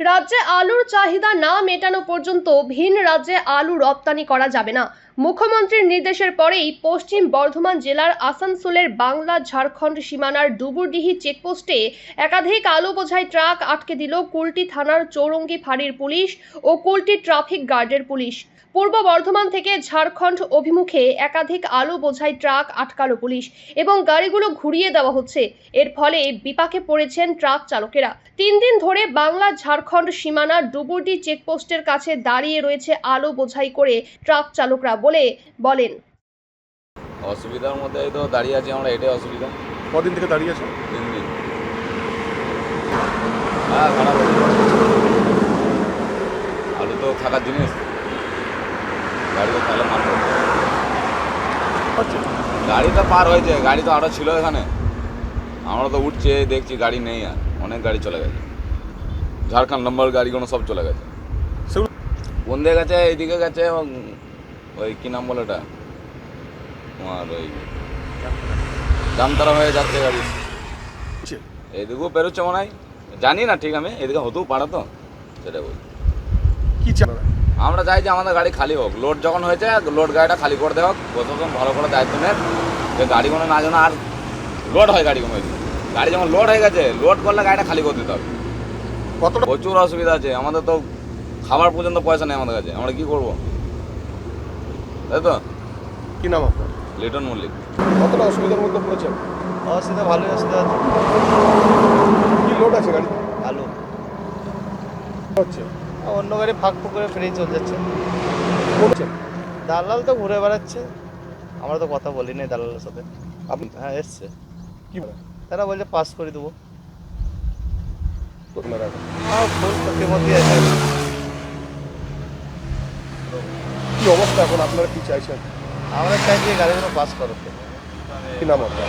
রাজ্যে আলুর চাহিদা না মেটানো পর্যন্ত ভিন রাজ্যে আলু রপ্তানি করা যাবে না। মুখ্যমন্ত্রীর নির্দেশের পরেই পশ্চিম বর্ধমান জেলার আসানসোলের বাংলা ঝাড়খণ্ড সীমানার ডুবুরডিহি চেকপোস্টে একাধিক আলু বোঝাই ট্রাক আটকে দিল কুলটি থানার চৌরঙ্গি ফাঁড়ির পুলিশ ও কুলটি ট্রাফিক গার্ডের পুলিশ। পূর্ব বর্ধমান থেকে ঝাড়খণ্ড অভিমুখে একাধিক আলু বোঝাই ট্রাক আটকালো পুলিশ এবং গাড়িগুলো ঘুরিয়ে দেওয়া হচ্ছে। এর ফলে বিপাকে পড়েছেন ট্রাক চালকেরা। তিন দিন ধরে বাংলা ঝাড়খণ্ড সীমানা ডুবুরডি চেকপোস্টের কাছে দাঁড়িয়ে রয়েছে আলু বোঝাই করে ট্রাক চালকরা। বলে বলেন। অসুবিধার মধ্যে তো দাঁড়িয়ে আছি আমরা এটাই অসুবিধা। কদিন থেকে দাঁড়িয়ে আছো? তিন দিন। হ্যাঁ খারাপ আলু তো থাকার জিনিস গাড়ি তো তাহলে মারবে আচ্ছা। গাড়ি তো পার হয়েছে গাড়ি তো আরও ছিল এখানে। আমরা তো উঠছে দেখছি গাড়ি নেই আর অনেক গাড়ি চলে গেছে। ঝাড়খণ্ড নম্বর গাড়িগুলো সব চলে গেছে। কোন দিকে গেছে এইদিকে গেছে এবং ওই কী নাম বলে ওটা? তোমার ওই জামতারা হয়ে যাচ্ছে গাড়ি। এদিকেও বেরোচ্ছে মনে হয়। জানি না ঠিক আমি এদিকে হতেও পারে তো সেটা বলি। কি আমরা চাই যে আমাদের গাড়ি খালি হোক। লোড যখন হয়েছে লোড গাড়িটা খালি করে দেওয়া হোক। প্রশাসন ভালো করে দায়িত্ব নেন যে গাড়িগুলো না যেন আর লোড হয় গাড়ি এদিকে। গাড়ি যখন লোড হয়ে গেছে লোড করলে গাড়িটা খালি করে দিতে হবে। কতটা? প্রচুর অসুবিধা আছে। আমাদের তো খাবার পর্যন্ত পয়সা নেই আমাদের কাছে। আমরা কি করব? তাই তো কি নাম আপনার? লিটন মল্লিক। কতটা অসুবিধার মধ্যে পড়েছেন? অসুবিধা ভালোই অসুবিধা আছে কি লোড আছে গাড়ি আলু হচ্ছে। অন্য গাড়ি ফাঁক ফুক করে ফ্রি চলে যাচ্ছে। দালাল তো ঘুরে বেড়াচ্ছে। আমরা তো কথা বলি নাই দালালের সাথে। আপনি? হ্যাঁ এসছে। কি তারা বলছে পাস করে দেবো। আপনারা? আর ফুল ক্ষতির আছে কি অবস্থা এখন আপনারা কি চাইছেন? আমরা চাই যে গাড়িগুলো পাস করো কি নাম আপনার?